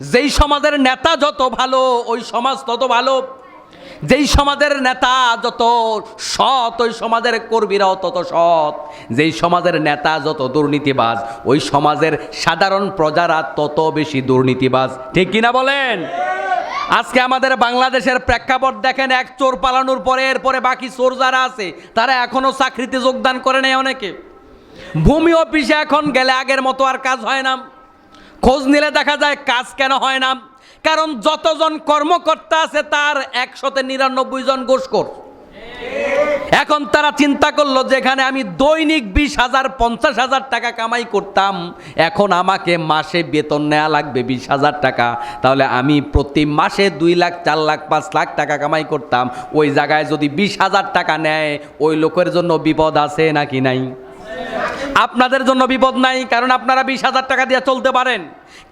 যেই সমাজের নেতা যত ভালো, ওই সমাজ তত ভালো। যেই সমাজের নেতা যত সৎ, ওই সমাজের কর্মীরাও তত সৎ। যেই সমাজের নেতা যত দুর্নীতিবাজ, ওই সমাজের সাধারণ প্রজারা তত বেশি দুর্নীতিবাজ। ঠিক কিনা বলেন? আজকে আমাদের বাংলাদেশের প্রেক্ষাপট দেখেন, এক চোর পালানোর পরে এরপরে বাকি চোর যারা আছে, তারা এখনও চাকরিতে যোগদান করে নেয় অনেকে। ভূমি অফিসে এখন গেলে আগের মতো আর কাজ হয় না। খোঁজ নিলে দেখা যায় কাজ কেন হয় না। কারণ যতজন কর্মকর্তা আছে তার একশোতে নিরানব্বই জন ঘোষকর এখন তারা চিন্তা করল যেখানে আমি দৈনিক বিশ হাজার, পঞ্চাশ হাজার টাকা কামাই করতাম। এখন আমাকে মাসে বেতন নেওয়া লাগবে বিশ হাজার টাকা। তাহলে আমি প্রতি মাসে দুই লাখ, চার লাখ, পাঁচ লাখ টাকা কামাই করতাম। ওই জায়গায় যদি বিশ হাজার টাকা নেয়, ওই লোকের জন্য বিপদ আছে নাকি নাই? আপনাদের জন্য বিপদ নাই, কারণ আপনারা বিশ হাজার টাকা দিয়ে চলতে পারেন।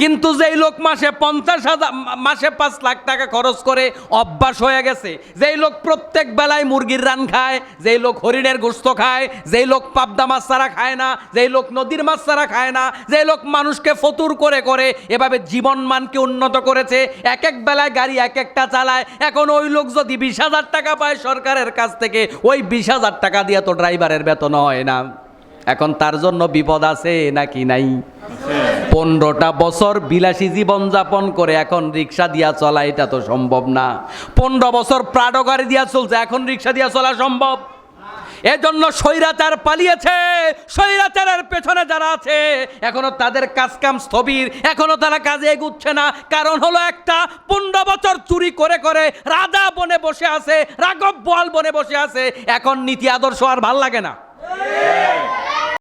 কিন্তু যেই লোক মাসে পঞ্চাশ হাজার মাসে পাঁচ লাখ টাকা খরচ করে অভ্যাস হয়ে গেছে, যেই লোক প্রত্যেক বেলায় মুরগির রান খায়, যেই লোক হরিণের গোস্ত খায়, যেই লোক পাবদা মাছ ছাড়া খায় না, যেই লোক নদীর মাছ ছাড়া খায় না, যেই লোক মানুষকে ফতুর করে করে, এভাবে জীবন মানকে উন্নত করেছে, এক এক বেলায় গাড়ি এক একটা চালায়, এখন ওই লোক যদি বিশ হাজার টাকা পায় সরকারের কাছ থেকে, ওই বিশ হাজার টাকা দিয়ে তো ড্রাইভারের বেতন হয় না। এখন তার জন্য বিপদ আছে নাকি নাই? পনেরোটা বছর বিলাসী জীবন যাপন করে এখন রিক্সা দিয়া চলা এটা তো সম্ভব না। পনেরো বছর প্রাডো গাড়ি দিয়া চলছে, এখন রিক্সা দিয়া চলা সম্ভব। এজন্য স্বৈরাচার পালিয়েছে, স্বৈরাচারের পেছনে যারা আছে, এখনও তাদের কাজ কাম স্থবির, এখনও তারা কাজে এগুচ্ছে না। কারণ হলো একটা, পনেরো বছর চুরি করে করে রাজা বনে বসে আছে, রাঘব বোয়াল বনে বসে আছে, এখন নীতি আদর্শ আর ভালো লাগে না।